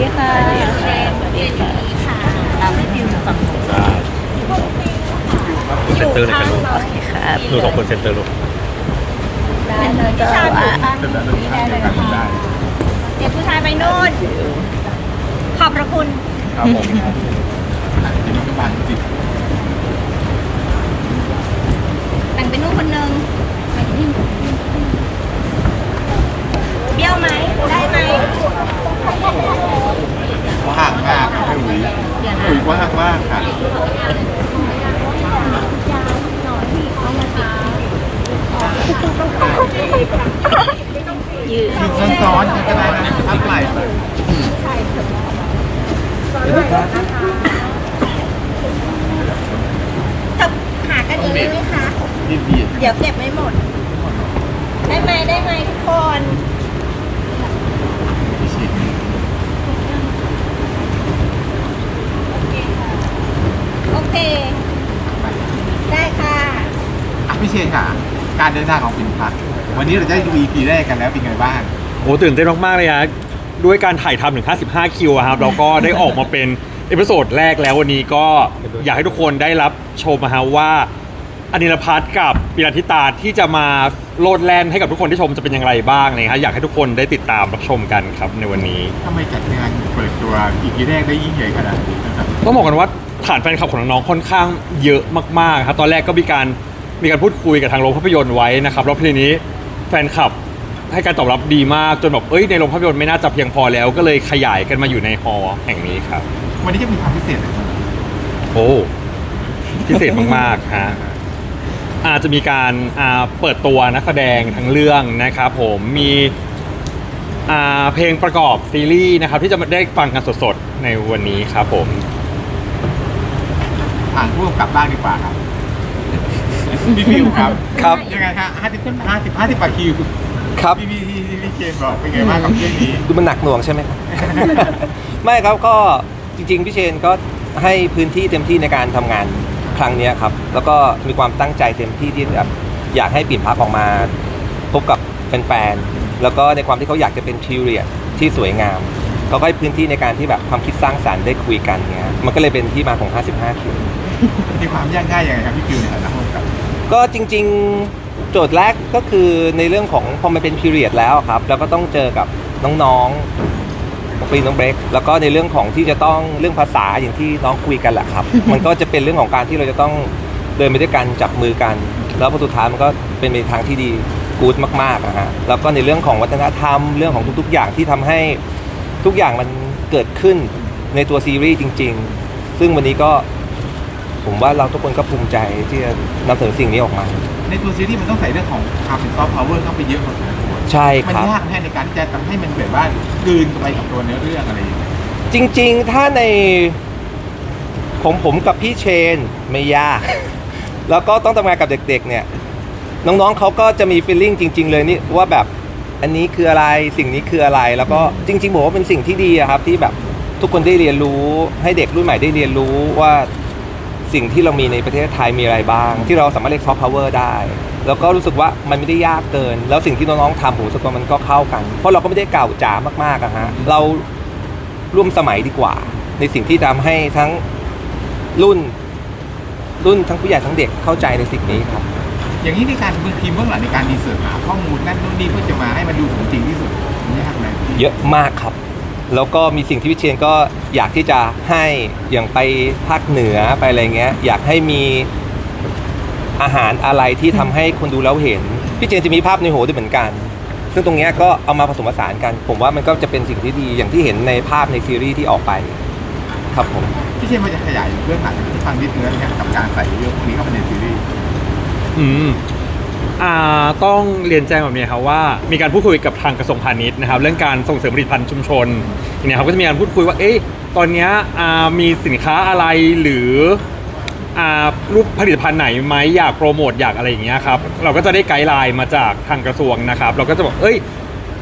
วัสดีค่ะตามที่ทีมฝั่งผมได้เซนเตอร์เลยกันลูกโอเคครับหนูสองคนเซนเตอร์ลูกได้เลยก็ว่าเดี๋ยวผู้ชายไปโน่น ขอบพระคุณ ครับผมแต่งเป็นลูกคนหนึ่งเบี้ยวไหมได้ไหม ว่างมากค่ะพี่อุ๋ยอุ๋ยว่างมากค่ะยืนยืนซ้อนๆกันก็ได้นะทับไหล่จะหากันองได้ไหมคะยืดเบียดเดี๋ยวเก็บไม่หมด ได้ไหมได้ไหมทุกคน โอ เค ได้ค่ะ อะพี่เชนค่ะ การเดินทางของปิ่นพักวันนี้เราจะได้ดู EP แรกกันแล้วเป็นไงบ้าง โอ้ตื่นเต้นมากๆเลยฮะด้วยการถ่ายทำถึง 55 คิวอะครับเราก็ได้ออกมาเป็นเอพิโซดแรกแล้ววันนี้ก็อยากให้ทุกคนได้รับชมนะฮะว่าอนิรพัฒน์กับปิรันทิตาที่จะมาโลดแล่นให้กับทุกคนที่ชมจะเป็นอย่างไรบ้างเลยครับอยากให้ทุกคนได้ติดตามรับชมกันครับในวันนี้ ทำไมจัดงานเปิดตัว EP แรกได้ยิ่งใหญ่ขนาดนี้นะครับ ต้องบอกกันว่า ฐานแฟนคลับของน้องๆค่อนข้างเยอะมากๆครับตอนแรกก็มีการมีการพูดคุยกับทางโรงภาพยนตร์ไว้นะครับแล้วทีนี้แฟนคลับให้การตอบรับดีมากจนแบบเอ้ยในโรงภาพยนตร์ไม่น่าจะเพียงพอแล้ว ก็เลยขยายกันมาอยู่ในฮอลล์แห่งนี้ครับ วันนี้จะมีความพิเศษอะไรบ้างโอ้พิเศษมากๆฮะอาจจะมีการอ่าเปิดตัวนักแสดงทั้งเรื่องนะครับผมมีอ่าเพลงประกอบซีรีส์นะครับที่จะได้ฟังกันสดๆในวันนี้ครับผม ผ่านผู้กำกับบ้างดีกว่าครับพี่ฟิวครับครับ ยังไงฮะห้าสิบห้าสิบห้าสิบกว่าคิวครับ พี่พี่ที่พี่เชนบอกเป็นไงบ้างกับเรื่องนี้ ดูมันหนักหน่วงใช่ไหมครับ ไม่ครับก็จริงๆพี่เชนก็ให้พื้นที่เต็มที่ในการทำงานครั้งเนี้ยครับ แล้วก็มีความตั้งใจเต็มที่ที่แบบอยากให้ปิ่นพักออกมาพบกับแฟนๆแล้วก็ในความที่เขาอยากจะเป็นพีเรียดที่สวยงามเขาก็ให้พื้นที่ในการที่แบบความคิดสร้างสรรค์ได้คุยกันเนี้ยมันก็เลยเป็นที่มาของ 55คิว มีความยากง่ายยังไงครับพี่ฟิวในฐานะผู้กำกับก็จริง ๆ โจทย์แรกก็คือในเรื่องของพอมันเป็นพีเรียดแล้วครับ แล้วก็ต้องเจอกับน้องๆน้องฟรีน้องเบรกแล้วก็ในเรื่องของที่จะต้องเรื่องภาษาอย่างที่น้องคุยกันแหละครับ มันก็จะเป็นเรื่องของการที่เราจะต้องเดินไปด้วยกันจับมือกัน แล้วพอสุดท้ายมันก็เป็นไปในทางที่ดีกู๊ดมากๆนะฮะแล้วก็ในเรื่องของวัฒนธรรมเรื่องของทุกๆ อย่างที่ทำให้ทุกอย่างมันเกิดขึ้นในตัวซีรีส์จริง ๆ ซึ่งวันนี้ก็ ผมว่าเราทุกคนก็ภูมิใจที่จะนำเสนอสิ่งนี้ออกมา ในตัวซีรีส์มันต้องใส่เรื่องของความเป็นซอฟต์พาวเวอร์เข้าไปเยอะพอสมควรใช่มันครับ ยากแค่ในการที่จะทำให้มันแบบว่ากลืนเข้าไปกับตัวเนื้อเรื่องอะไรอย่างเงี้ยจริงๆ ถ้าในของผมกับพี่เชนไม่ยาก แล้วก็ต้องทำงานกับเด็กๆ เนี่ย น้องๆ เขาก็จะมีฟีลลิ่งจริง ๆ เลยนี่ว่าแบบอันนี้คืออะไรสิ่งนี้คืออะไร แล้วก็จริงๆผมว่าเป็นสิ่งที่ดีอะครับที่แบบทุกคนได้เรียนรู้ให้เด็กรุ่นใหม่ได้เรียนรู้ว่า สิ่งที่เรามีในประเทศไทยมีอะไรบ้าง ที่เราสามารถเรียกซอฟต์พาวเวอร์ได้ แล้วก็รู้สึกว่ามันไม่ได้ยากเกิน แล้วสิ่งที่น้องๆทำผมรู้สึกว่ามันก็เข้ากัน เพราะเราก็ไม่ได้เก่าจ๋ามากๆอะฮะเราร่วมสมัยดีกว่า ในสิ่งที่ทำให้ทั้งรุ่น รุ่นทั้งผู้ใหญ่ทั้งเด็กเข้าใจในสิ่งนี้ครับ อย่างนี้ในการเบื้องทีมเบื้องหลังในการรีเสิร์ชหาข้อมูลนั่นนู่นนี่เพื่อจะมาให้มันดูสมจริงที่สุดยากไหมพี่เยอะมากครับ แล้วก็มีสิ่งที่พี่เชนก็อยากที่จะให้อย่างไปภาคเหนือไปอะไรเงี้ยอยากให้มีอาหารอะไรที่ทำให้คนดูแล้วเห็น พี่เจนจะมีภาพในหัวด้วยเหมือนกัน ซึ่งตรงเนี้ยก็เอามาผสมผสานกัน ผมว่ามันก็จะเป็นสิ่งที่ดีอย่างที่เห็นในภาพในซีรีส์ที่ออกไป ครับผม พี่เชนมันจะขยายเบื้องหลังที่ฟังนิดเนื้อนะครับกับการใส่เรื่องพวกนี้เข้าไปในซีรีส์อืม อ่าต้องเรียนแจ้งแบบนี้ครับว่า มีการพูดคุยกับทางกระทรวงพาณิชย์นะครับ เรื่องการส่งเสริมผลิตภัณฑ์ชุมชนเนี่ยครับก็จะมีการพูดคุยว่าเอ๊ะตอนเนี้ยอ่ามีสินค้าอะไรหรืออ่ารูปผลิตภัณฑ์ไหนไหมอยากโปรโมทอยากอะไรอย่างเงี้ยครับเราก็จะได้ไกด์ไลน์มาจากทางกระทรวงนะครับ เราก็จะบอกเอ้ย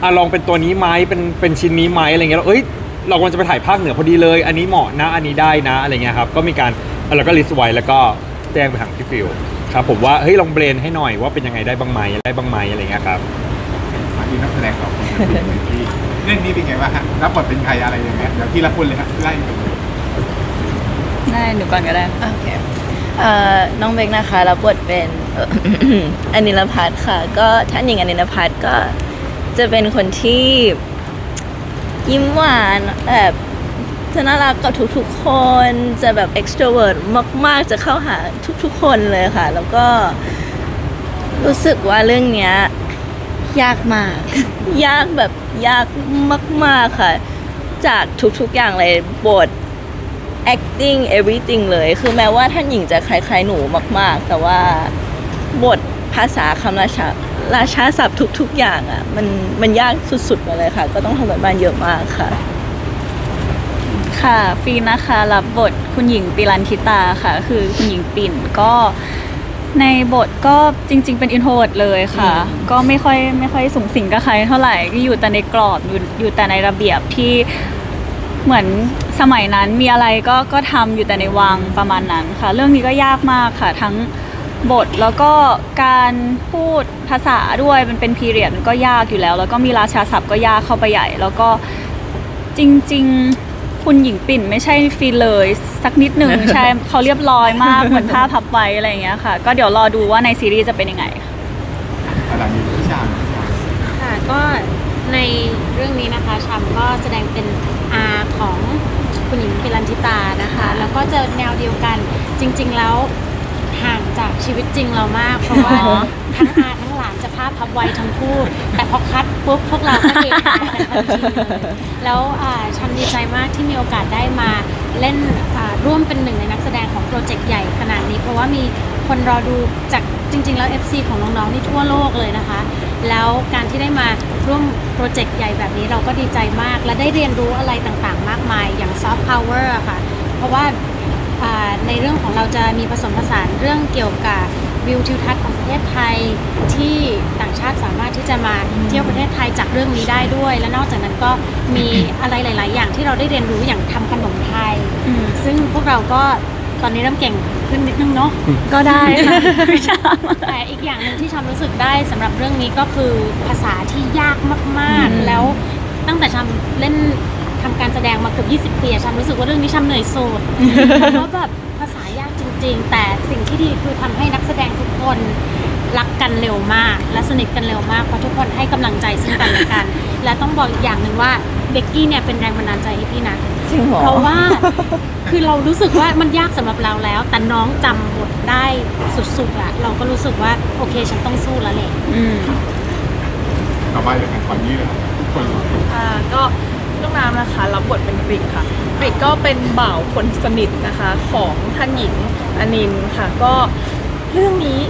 อะลองเป็นตัวนี้ไหมเป็นเป็นชิ้นนี้ไหมอะไรเงี้ยแล้วเอ้ยเรากำลังจะไปถ่ายภาคเหนือพอดีเลย อันนี้เหมาะนะอันนี้ได้นะอะไรเงี้ยครับก็มีการเราก็ลิสต์ไว้แล้วก็แจ้งไปทางพี่ฟิล ครับผมว่าเฮ้ยลองเบรนให้หน่อยว่าเป็นยังไงได้บ้างไหมได้บ้างไหมอะไรเงี้ยครับมาดูนักแสดงสองคนเป็นยังไงพี่เรื่องนี้เป็นไงบ้างฮะรับบทเป็นใครอะไรอย่างเงี้ยเดี๋ยวทีละคนเลยฮะไล่ไปเลยได้หนูก่อนก็ได้โอเคเอ่อน้องเบกนะคะรับบทเป็นเอ่ออนิลพัฒน์ค่ะ ก็ท่านหญิงอนิลพัฒน์ก็จะเป็นคนที่ยิ้มหวานแบบ จะน่ารักกับทุกๆคนจะแบบ extrovert มาก ๆ จะเข้าหาทุกๆ คนเลยค่ะ แล้วก็รู้สึกว่าเรื่องเนี้ยยากมาก ยากแบบยากมาก ๆ ค่ะ จากทุกๆ อย่างเลยบท acting everything เลย คือแม้ว่าท่านหญิงจะคล้าย ๆ หนูมาก ๆ แต่ว่าบทภาษาคำราชาราชาศัพท์ทุก ๆ อย่างอะ่ะ มันมันยากสุดๆมาเลยค่ะ ก็ต้องทำกันบ้านเยอะมากค่ะ ค่ะ ฟีนนะคะรับบทคุณหญิงปิรันทิตาค่ะ คือคุณหญิงปิ่นก็ในบทก็จริง ๆ เป็นอินโทรเวิร์ดเลยค่ะ ก็ไม่ค่อยไม่ค่อยสูงสิงกับใครเท่าไหร่ก็อยู่แต่ในกรอบอยู่อยู่แต่ในระเบียบที่เหมือนสมัยนั้นมีอะไรก็ก็ทำอยู่แต่ในวังประมาณนั้นค่ะ เรื่องนี้ก็ยากมากค่ะ ทั้งบทแล้วก็การพูดภาษาด้วยมันเป็นพีเรียดมันก็ยากอยู่แล้ว แล้วก็มีราชาศัพท์ก็ยากเข้าไปใหญ่ แล้วก็จริง ๆ คุณหญิงปิ่นไม่ใช่ฟีลเลย สักนิดหนึ่ง ใช่เขาเรียบร้อยมากเหมือนผ้าพับไว้อะไรอย่างเงี้ยค่ะ ก็เดี๋ยวรอดูว่าในซีรีส์จะเป็นยังไงอะไรมีผู้ชายค่ะก็ในเรื่องนี้นะคะชัมก็แสดงเป็นอาของคุณหญิงปิรันทิตานะคะ แล้วก็จะแนวเดียวกันจริง ๆ แล้วห่างจากชีวิตจริงเรามาก เพราะว่าทั้งอาทั้งหลานจะภาพพับไวทั้งคู่ แต่พอคัดปุ๊บพวกเราก็เฮฮากันทันทีเลยแล้วอ่าชัมดีใจมากที่มีโอกาสได้มาเล่นอ่าร่วมเป็นหนึ่งในนักแสดงของโปรเจกต์ใหญ่ขนาดนี้ เพราะว่ามีคนรอดูจากจริง ๆ แล้ว FC ของน้องๆนี่ทั่วโลกเลยนะคะ แล้วการที่ได้มาร่วมโปรเจกต์ใหญ่แบบนี้เราก็ดีใจมาก และได้เรียนรู้อะไรต่างๆ มากมายอย่างซอฟต์พาวเวอร์ค่ะ เพราะว่าอ่าในเรื่องของเราจะมีผสมผสานเรื่องเกี่ยวกับ วิวทิวทัศน์ของประเทศไทยที่ต่างชาติสามารถที่จะมาเที่ยวประเทศไทยจากเรื่องนี้ได้ด้วย และนอกจากนั้นก็มีอะไรหลาย ๆ อย่างที่เราได้เรียนรู้อย่างทำขนมไทย ซึ่งพวกเราก็ตอนนี้เริ่มเก่งขึ้นนิดนึงเนาะก็ได้ค่ะแต่อีกอย่างหนึ่งที่ชำรู้สึกได้สำหรับเรื่องนี้ก็คือภาษาที่ยากมาก ๆ แล้วตั้งแต่ชำเล่นทำการแสดงมาเกือบ20ปีอะชำรู้สึกว่าเรื่องนี้ชำเหนื่อยสุดเพราะแบบภาษายาก จริงๆแต่สิ่งที่ดีคือทำให้นักแสดงทุกคนรักกันเร็วมาก และสนิทกันเร็วมากเพราะทุกคนให้กำลังใจซึ่งกันและกัน และต้องบอกอีกอย่างหนึ่งว่าเบกกี้เนี่ยเป็นแรงบันดาลใจให้พี่นะจริงเหรอเพราะว่าคือเรารู้สึกว่ามันยากสำหรับเราแล้ว แต่น้องจำบทได้สุดๆอะเราก็รู้สึกว่าโอเคฉันต้องสู้แล้วแหละอืมต่อไปเลยกันก่อนนี้เลยทุกคนเลยอ่าก็ น้องน้ำนะคะรับบทเป็นกริกค่ะกริกก็เป็นบ่าวคนสนิทนะคะของท่านหญิงอนินท์ค่ะ ก็เรื่องนี้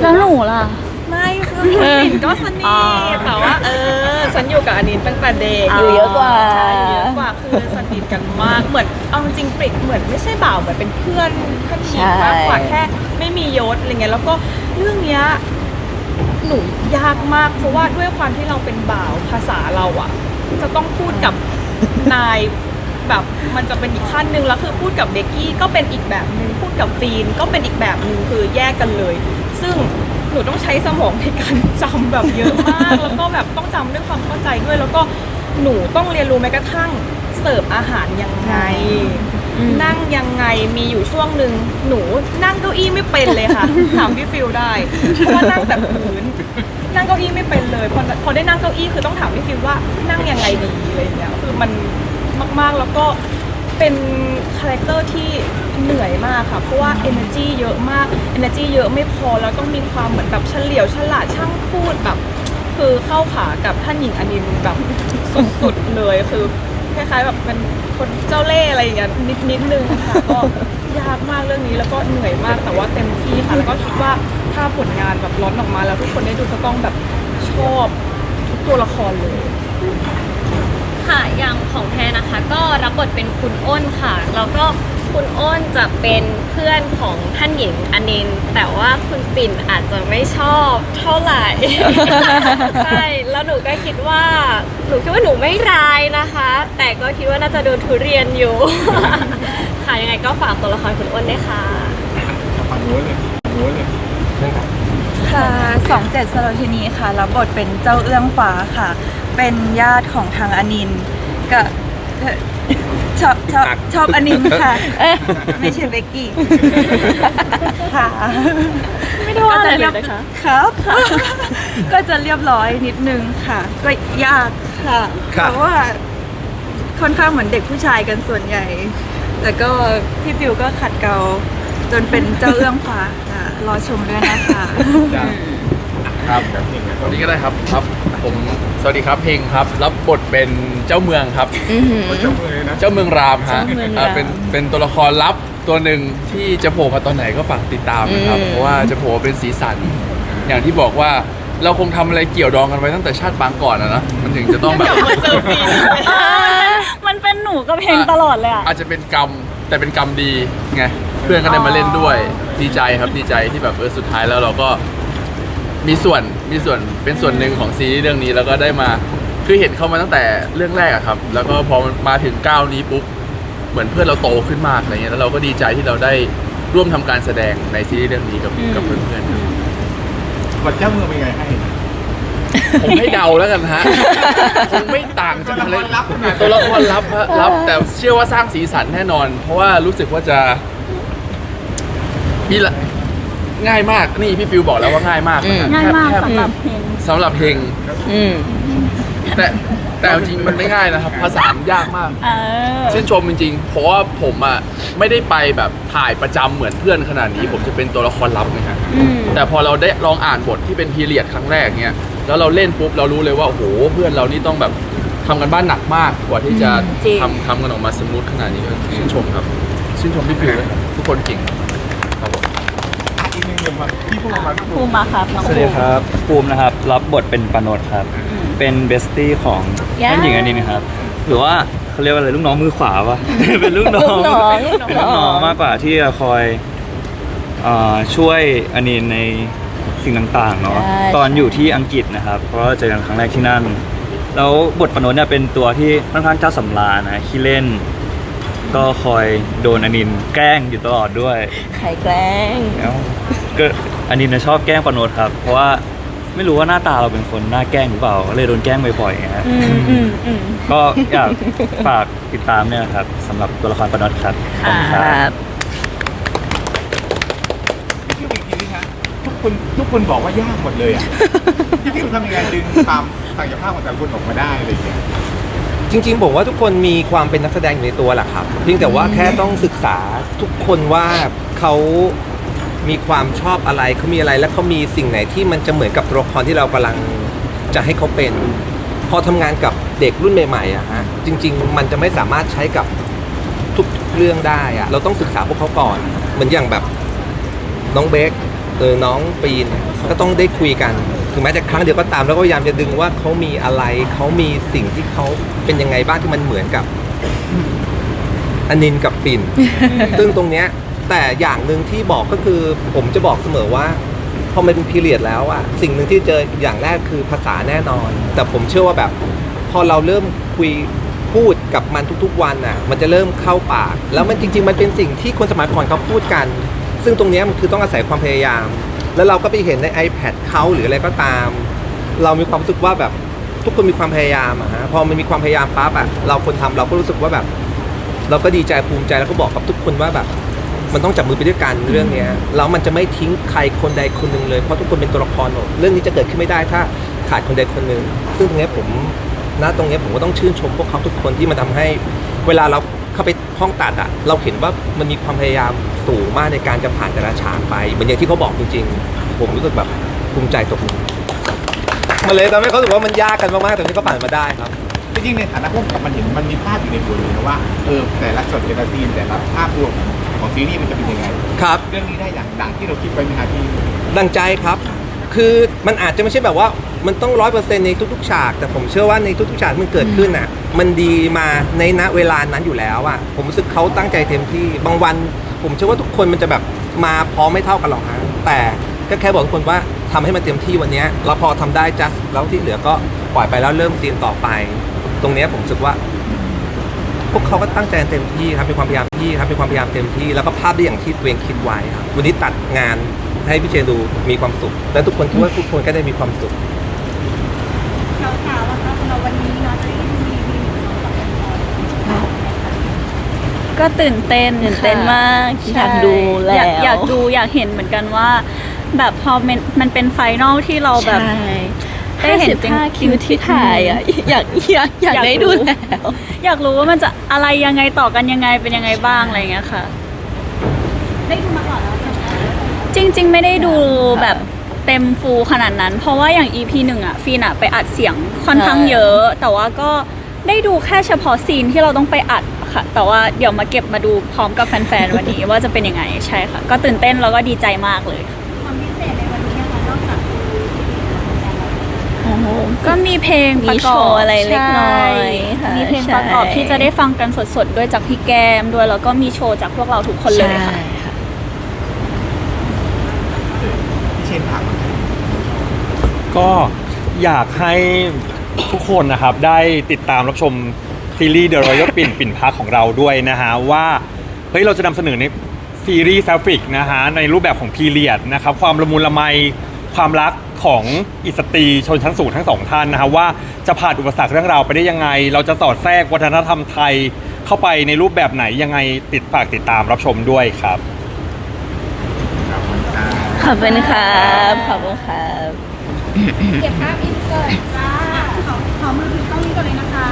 แล้วหนูล่ะ ไม่คือคุณปิ่นก็สนิอ๋อทแต่ว่าเออฉันอยู่กับอนินท์ตั้งแต่เด็กอยู่เยอะกว่า ใช่เยอะกว่าคือสนิทกันมากเหมือนเอาจริงๆกริกเหมือนไม่ใช่บ่าวเหมือนเป็นเพื่อนท่านหญิงมากกว่าแค่ไม่มียศอะไรเงี้ยแล้วก็เรื่องเนี้ย หนูยากมากเพราะว่าด้วยความที่เราเป็นบ่าวภาษาเราอะ จะต้องพูดกับนายแบบมันจะเป็นอีกขั้นหนึ่งแล้วคือพูดกับเบกกี้ก็เป็นอีกแบบหนึ่งพูดกับฟีนก็เป็นอีกแบบหนึ่งคือแยกกันเลย ซึ่งหนูต้องใช้สมองในการจำแบบเยอะมาก แล้วก็แบบต้องจำด้วยความเข้าใจด้วย แล้วก็หนูต้องเรียนรู้แม้กระทั่งเสิร์ฟอาหารยังไง นั่งยังไงมีอยู่ช่วงหนึ่งหนูนั่งเก้าอี้ไม่เป็นเลยค่ะ ถามพี่ฟิลได้เพราะว่านั่งแต่พื้น นั่งเก้าอี้ไม่เป็นเลยพอพอได้นั่งเก้าอี้คือต้องถามพี่ฟิวว่านั่งยังไงดีอะไรอย่างเงี้ยคือมันมากๆแล้วก็เป็นคาแรคเตอร์ที่เหนื่อยมากค่ะ เพราะว่า energy เยอะมาก energy เยอะไม่พอแล้วต้องมีความเหมือนแบบเฉลียวฉลาดช่างพูดแบบ คือเข้าขากับท่านหญิงอนินแบบสุดๆเลยคือ คล้ายๆแบบเป็นคนเจ้าเล่ห์อะไรอย่างเงี้ยนิดนิดนึงค่ะก็ยากมากเรื่องนี้แล้วก็เหนื่อยมากแต่ว่าเต็มที่ค่ะแล้วก็คิดว่าถ้าผลงานแบบร้อนออกมาแล้วทุกคนได้ดูจะต้องแบบชอบทุกตัวละครเลย ค่ะอย่างของแพรนะคะ ก็รับบทเป็นคุณอ้นค่ะแล้วก็คุณอ้นจะเป็นเพื่อนของท่านหญิงอนินท์แต่ว่าคุณปิ่นอาจจะไม่ชอบเท่าไหร่ ใช่แล้ว หนูก็คิดว่า หนูคิดว่าหนูไม่ร้ายนะคะ แต่ก็คิดว่าน่าจะโดนทุเรียนอยู่ ค่ะยังไงก็ฝากตัวละครคุณอ้นด้วยค่ะ ฝั่งโน้นเลยฝั่งโน้นเลยเรื่องไหนค่ะสองเจ็ดสโลทินีค่ะ รับบทเป็นเจ้าเอื้องฟ้าค่ะ เป็นญาติของทางอนินท์กับเอ่อ ชอบชอบชอบอนินท์ค่ะ ไม่ใช่เบกกี้ค่ะไม่ได้ว่าอะไรเลยนะคะครับก็จะเรียบร้อยนิดนึงค่ะ ก็ยากค่ะครัเพบราะว่าค่อนข้างเหมือนเด็กผู้ชายกันส่วนใหญ่ แล้วก็พี่ฟิวก็ขัดเกลาจนเป็นเจ้าเอื้องฟ้าค่ะรอชมด้วยนะคะ ครับสวัสดีก็ได้ครับครับ ผมสวัสดีครับเพลงครับ รับบทเป็นเจ้าเมืองครับ อือหือ เจ้ามือเลยนะ เจ้าเมืองรามฮะเจ้าเมืองรามอ่าเป็นเป็นตัวละครลับตัวหนึ่งที่จะโผล่มาตอนไหนก็ฝากติดตามนะครับ อืม เพราะว่าจะโผล่เป็นสีสัน อย่างที่บอกว่าเราคงทำอะไรเกี่ยวดองกันไว้ตั้งแต่ชาติปางก่อนนะนะมันถึงจะต้องแบบมันเป็นหนูกับเพลงตลอดเลยอะอาจจะเป็นกรรมแต่เป็นกรรมดีไงเพื่อนก็ได้มาเล่นด้วยดีใจครับดีใจที่แบบเออสุดท้ายแล้วเราก็ มีส่วนมีส่วนเป็นส่วนหนึ่งของซีรีส์เรื่องนี้แล้วก็ได้มาคือเห็นเขามาตั้งแต่เรื่องแรกอะครับ แล้วก็พอมันมาถึงก้าวนี้ปุ๊บเหมือนเพื่อนเราโตขึ้นมากอะไรเงี้ยแล้วเราก็ดีใจที่เราได้ร่วมทำการแสดงในซีรีส์เรื่องนี้กับกับเพื่อนๆครับบทเจ้ามือเป็นไงให้ผมให้เดาแล้วกันฮะคงไม่ต่างจากตัวละครลับขนาดนั้นตัวละครลับฮะลับ แต่เชื่อว่าสร้างสีสันแน่นอน เพราะว่ารู้สึกว่าจะมีละ ง่ายมากนี่พี่ฟิวบอกแล้วว่าง่ายมากนะฮะง่ายมากแทบสำหรับเพลงสำหรับเพลงอืม แต่แต่เอาจริงมันไม่ง่ายนะครับ ภาษามันยากมาก เออ ชื่นชมจริงๆ เพราะว่าผมอะไม่ได้ไปแบบถ่ายประจำเหมือนเพื่อนขนาดนี้ ผมจะเป็นตัวละครลับนะฮะอืม แต่พอเราได้ลองอ่านบทที่เป็นพีเรียดครั้งแรกเนี่ยแล้วเราเล่นปุ๊บเรารู้เลยว่าโอ้โหเพื่อนเรานี่ต้องแบบทำกันบ้านหนักมาก กว่าที่จะจริง ทำทำกันออกมาสมูทขนาดนี้ก็ชื่นชมครับ ชื่นชมพี่ฟิวด้วยครับทุกคนเก่งครับผม อะอีกหนึ่งหนุ่ มอะพี่พูดมาพี่ภูพูดมิมาครับน้องสวัสดีครับภูมินะครับ รับบทเป็นปานดครับ เป็นเบสตี้ของย่าท่านหญิงอนินครับ หรือว่าเขาเรียกว่าอะไรลูกน้องมือขวาปะ เป็นลูกน้องลูกน้องเป็นลูกน้องมากกว่าที่จะคอยเอ่อช่วยอนินในสิ่งต่างๆเนาะใช่ ตอนอยู่ที่อังกฤษนะครับ เพราะว่าเจอกันครั้งแรกที่นั่น แล้วบทปานดเนี่ยเป็นตัวที่ค่อนข้างเจ้าสำราญนะขี้เล่น ก็คอยโดนอนินแกล้งอยู่ตลอดด้วย ไข่แกล้ง แล้ว ก็อันนี้นะชอบแกล้งปานดครับ เพราะว่าไม่รู้ว่าหน้าตาเราเป็นคนหน้าแกล้งหรือเปล่าก็เลยโดนแกล้งบ่อยๆอย่างเงี้ยอืมอืมอืมก็อยากฝากติดตามเนี่ยครับสำหรับตัวละครปานดครับขอบคุณคครัรับ บ พี่ฟิวอีกทีนึงฮะทุกคนทุกคนบอกว่ายากหมดเลยอะ พี่ฟิวทำยังไงดึงความศักยภาพของแต่ละคนออกมาได้อะไรอย่างเงี้ยจริงๆผมว่าทุกคนมีความเป็นนักแสดงอยู่ในตัวแหละครับเพียงแต่ว่าแค่ต้องศึกษาทุกคนว่าเขา มีความชอบอะไรเขามีอะไรและเขามีสิ่งไหนที่มันจะเหมือนกับตัวละครที่เรากำลังจะให้เขาเป็น พอทำงานกับเด็กรุ่นใหม่ๆอะฮะจริง ๆ มันจะไม่สามารถใช้กับทุกเรื่องได้อะเราต้องศึกษาพวกเขาก่อน เหมือนอย่างแบบน้องเบคเออน้องปีนเนี่ยก็ต้องได้คุยกัน ถึงแม้จะครั้งเดียวก็ตามแล้วก็พยายามจะดึงว่าเขามีอะไรเขามีสิ่งที่เขาเป็นยังไงบ้างที่มันเหมือนกับอนินกับปิ่น ซึ่งตรงเนี้ย แต่อย่างหนึ่งที่บอกก็คือผมจะบอกเสมอว่าพอมันเป็นพีเรียดแล้วอะสิ่งหนึ่งที่เจออย่างแรกคือภาษาแน่นอน แต่ผมเชื่อว่าแบบ พอเราเริ่มคุยพูดกับมันทุกๆวันอะมันจะเริ่มเข้าปาก แล้วมันจริง ๆ มันเป็นสิ่งที่คนสมัยก่อนเขาพูดกัน ซึ่งตรงนี้มันคือต้องอาศัยความพยายาม แล้วเราก็ไปเห็นใน iPad เขาหรืออะไรก็ตาม เรามีความรู้สึกว่าแบบทุกคนมีความพยายามอะฮะพอมันมีความพยายามปั๊บอะเราคนทำเราก็รู้สึกว่าแบบ เราก็ดีใจภูมิใจแล้วก็บอกกับทุกคนว่าแบบ มันต้องจับมือไปด้วยกันเรื่องเนี้ยแล้วมันจะไม่ทิ้งใครคนใดคนหนึ่งเลยเพราะทุกคนเป็นตัวละครหมดเรื่องนี้จะเกิดขึ้นไม่ได้ถ้าขาดคนใดคนหนึ่งซึ่งตรงเนี้ยผมณตรงเนี้ยผมก็ต้องชื่นชมพวกเขาทุกคนที่มันทำให้ เวลาเราเข้าไปห้องตัดอะเราเห็นว่ามันมีความพยายามสูงมากในการจะผ่านแต่ละฉากไปเหมือนอย่างที่เขาบอกจริงๆ ผมรู้สึกแบบภูมิใจตบมือมันเลยทำให้เขารู้สึกว่ามันยากกันมากๆแต่ที่เขาผ่านมาได้ครับจริงๆในฐานะพวกกับมันเห็นมันมีภาพอยู่ในหัวเลยนะว่าเออแต่ละช็อตแต่ละซีนแต่ละภาพรวม ของซีรีส์มันจะเป็นยังไงครับ เรื่องนี้ได้อย่างดังที่เราคิดไว้ไหมคะพี่ดังใจครับ คือมันอาจจะไม่ใช่แบบว่ามันต้องร้อยเปอร์เซ็นต์ในทุกๆฉาก แต่ผมเชื่อว่าในทุกๆฉากที่มันเกิดขึ้นอะ มันดีมาในณเวลานั้นอยู่แล้วอะ ผมรู้สึกเขาตั้งใจเต็มที่ บางวัน ผมเชื่อว่าทุกคนมันจะแบบมาพร้อมไม่เท่ากันหรอกฮะแต่ก็แค่บอกทุกคนว่าทำให้มันเต็มที่วันเนี้ยแล้วพอทำได้จัสแล้วที่เหลือก็ปล่อยไปแล้วเริ่มซีนต่อไป ตรงเนี้ยผมรู้สึกว่า พวกเขาก็ตั้งใจเต็มที่ครับมีความพยายามที่ครับมีความพยายามเต็มที่ แล้วก็ภาพได้อย่างที่ตัวเองคิดไว้ครับวันนี้ตัดงานให้พี่เจนดูมีความสุข และทุกคนคิดว่าทุกคนก็ได้มีความสุขขาวๆแล้วคะสำหรับวันนี้เนาะจะได้มีมีก็ตื่นเต้นตื่นเต้นค่ะมากใช่อยากดูแล้วอยากอยากดูอยากเห็นเหมือนกันว่า แบบพอมันมันเป็นไฟนอลที่เราแบบใช่ ได้เห็นจริง55คิวที่ถ่ายอะอยากอยากอยากได้ดูแล้วอยากรู้ว่ามันจะอะไรยังไงต่อกันยังไงเป็นยังไงบ้างอะไรอย่างเงี้ยค่ะได้ดูมาก่อนแล้วใช่ไหมจริง ๆ ไม่ได้ดูแบบเต็มฟูลขนาดนั้น เพราะว่าอย่าง EP หนึ่งอะฟีนอะไปอัดเสียงค่อนข้างใช่เยอะ แต่ว่าก็ได้ดูแค่เฉพาะซีนที่เราต้องไปอัดค่ะ แต่ว่าเดี๋ยวมาเก็บมาดูพร้อมกับแฟนๆวันนี้ว่าจะเป็นยังไงใช่ค่ะ ก็ตื่นเต้นแล้วก็ดีใจมากเลยความพิเศษในวันนี้นะคะนอกจาก โอ้โหก็มีเพลงประกอบมีโชว์อะไรเล็กน้อยค่ะใช่มีเพลงประกอบใช่ ที่จะได้ฟังกันสดๆด้วยจากพี่แก้มด้วยแล้วก็มีโชว์จากพวกเราทุกคนเลยค่ะ ใช่ค่ะ พี่เชนถามมาก็อยากให้ทุกคนนะครับได้ติดตามรับชมซีรีส์ The Royal ปิ่นปิ่นพักของเราด้วยนะฮะว่าเฮ้ยเราจะนำเสนอในซีรีส์แฟฟริกนะฮะในรูปแบบของพีเรียดนะครับความละมุนละไมความรัก ของอิสตรีชนชั้นสูงทั้งสองท่านนะครับว่าจะผ่านอุปสรรคเรื่องราวไปได้ยังไง เราจะสอดแทรกวัฒนธรรมไทยเข้าไปในรูปแบบไหนยังไงติดฝากติดตามรับชมด้วยครับ ขอบคุณครับ ขอบคุณครับ เก็บภาพอินเสิร์ตจ้าขอขอมือถือกล้องนี้ก่อนเลยนะคะ